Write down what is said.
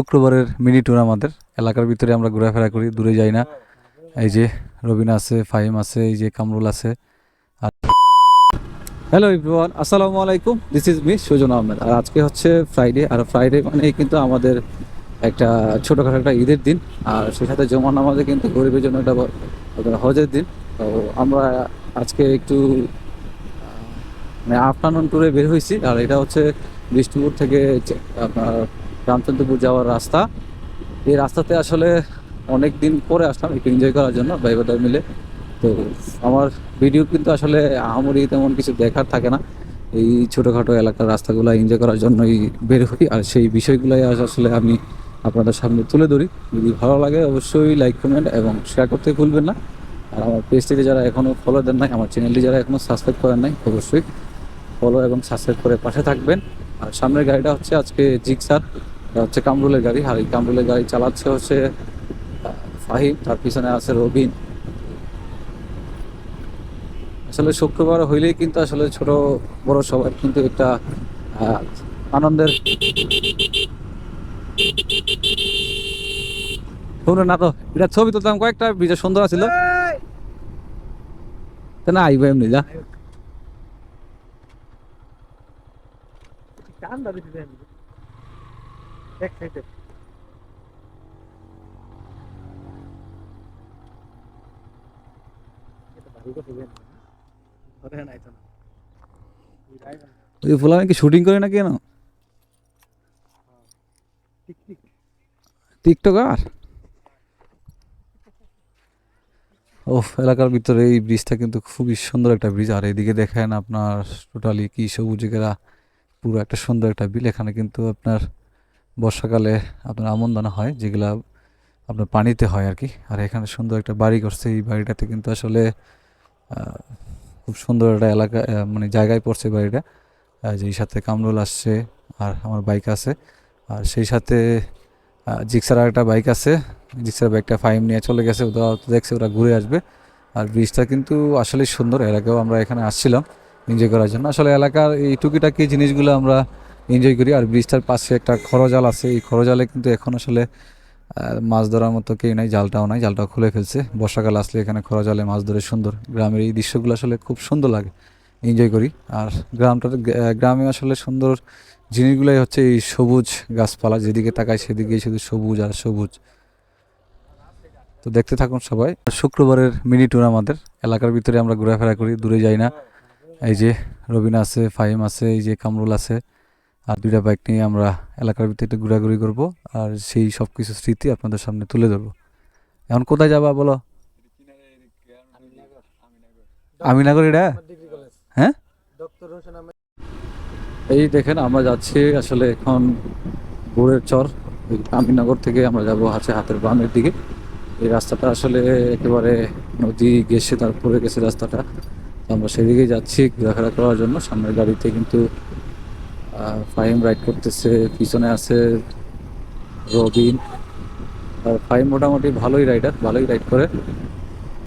শুক্রবারের mini tour আমাদের। এলাকার ভিতরে আমরা ঘোরাফেরা করি, দূরে যাই না। এই যে রবিনা আছে, ফাহিম আছে, এই যে কামরুল আছে। আর হ্যালো এভরিওয়ান আসসালামু আলাইকুম। This is me Sujan Ahmed. আর আজকে হচ্ছে ফ্রাইডে আর ফ্রাইডে মানে কিন্তু আমাদের একটা ছোটোখাটো একটা ঈদের দিন। আর সেই সাথে জমা আমাদের কিন্তু গরিবের জন্য একটা হজের দিন। তো আমরা আজকে একটু মানে আফটারনুন ট্যুরে বের হয়েছি। আর এটা হচ্ছে বিষ্ণুপুর থেকে আপনার রামচন্দ্রপুর যাওয়ার রাস্তা। এই রাস্তাতে আসলে অনেক দিন পরে আসলাম একটু এনজয় করার জন্য, ভাই মিলে। তো আমার ভিডিও কিন্তু আসলে আহামরি তেমন কিছু দেখার থাকে না। এই ছোটোখাটো এলাকার রাস্তাগুলো এনজয় করার জন্যই বের হই, আর সেই বিষয়গুলোই আসলে আমি আপনাদের সামনে তুলে ধরি। যদি ভালো লাগে অবশ্যই লাইক কমেন্ট এবং শেয়ার করতে ভুলবেন না। আর আমার পেজটিতে যারা এখনও ফলো দেন নাই, আমার চ্যানেলটি যারা এখনও সাবস্ক্রাইব করেন নাই, অবশ্যই ফলো এবং সাবস্ক্রাইব করে পাশে থাকবেন। আর সামনের গাড়িটা হচ্ছে আজকে জিক্সার হচ্ছে কামরুলের গাড়ি। আর এই কামরুলের গাড়ি চালাচ্ছে হচ্ছে ফাহিম, তার পিছনে আছে রবিন। আসলে শুক্রবার হইলেই কিন্তু আসলে ছোট, বড় সবার কিন্তু একটা আনন্দের না তো, এটা ছবি তুলতাম, কয়েকটা বিজয় সুন্দর ছিল। না, আইব এমনি, যা। এক সাইডে ওই ফুলামে কি শুটিং করে না কেন টিকটকার? ও এলাকার ভিতরে এই ব্রিজটা কিন্তু খুবই সুন্দর একটা ব্রিজ আর এদিকে দেখেন আপনার টোটালি কি সবুজ ঘেরা পুরো একটা সুন্দর একটা বিল এখানে কিন্তু আপনার বর্ষাকালে আপনার আমন দানা হয়, যেগুলা আপনার পানিতে হয় আর কি আর এখানে সুন্দর একটা বাড়ি করছে, এই বাড়িটাতে কিন্তু আসলে খুব সুন্দর একটা এলাকা মানে জায়গায় পড়ছে বাড়িটা। যেই সাথে কামরুল আসছে আর আমার বাইক আছে। আর সেই সাথে জিক্সার একটা বাইক আছে। জিক্সার বাইকটা ফাইম নিয়ে চলে গেছে, ওরা দেখছে, ওরা ঘুরে আসবে। আর ব্রিজটা কিন্তু আসলেই সুন্দর আগেও আমরা এখানে আসছিলাম এনজয় করার জন্য। আসলে এলাকার এই টুকিটাকি জিনিসগুলো আমরা এনজয় করি। আর ব্রিজটার পাশে একটা খরজাল আছে। এই খরজালে কিন্তু এখন আসলে মাছ ধরার মতো কেউ নাই, জালটাও নাই। জালটাও খুলে ফেলছে। বর্ষাকাল আসলে এখানে খরজালে মাছ ধরে সুন্দর। গ্রামের এই দৃশ্যগুলো আসলে খুব সুন্দর লাগে। এনজয় করি। আর গ্রামটা গ্রামে আসলে সুন্দর জিনিসগুলোই হচ্ছে এই সবুজ গাছপালা। যেদিকে তাকায় সেদিকেই শুধু সবুজ আর সবুজ। তো দেখতে থাকুন সবাই। শুক্রবারের মিনি ট্যুর আমাদের। এলাকার ভিতরে আমরা ঘোরাফেরা করি, দূরে যাই না। এই যে রবিনা আছে, ফাহিম আছে, এই যে কামরুল আছে। আর দুইটা বাইক নিয়ে আমরা এলাকার ভিতরে একটু ঘোরাঘুরি করব আর সেই সব কিছু স্মৃতি আপনাদের সামনে তুলে ধরবো। এখন কোথায় যাবা বলো? আমিনগর এটা হ্যাঁ? এই দেখেন আমরা যাচ্ছি আসলে এখন বোরের চর আমিনগর থেকে আমরা যাব হাতে হাতের বামের দিকে। এই রাস্তাটা আসলে একেবারে নদী গেছে তারপরে গেছে রাস্তাটা। আমরা সেদিকে যাচ্ছি ঘোরাফেরা করার জন্য। সামনের গাড়িতে কিন্তু ফাহিম রাইড করতেছে পিছনে আছে রবিন। আর ফাহিম মোটামুটি ভালোই রাইডার ভালোই রাইড করে।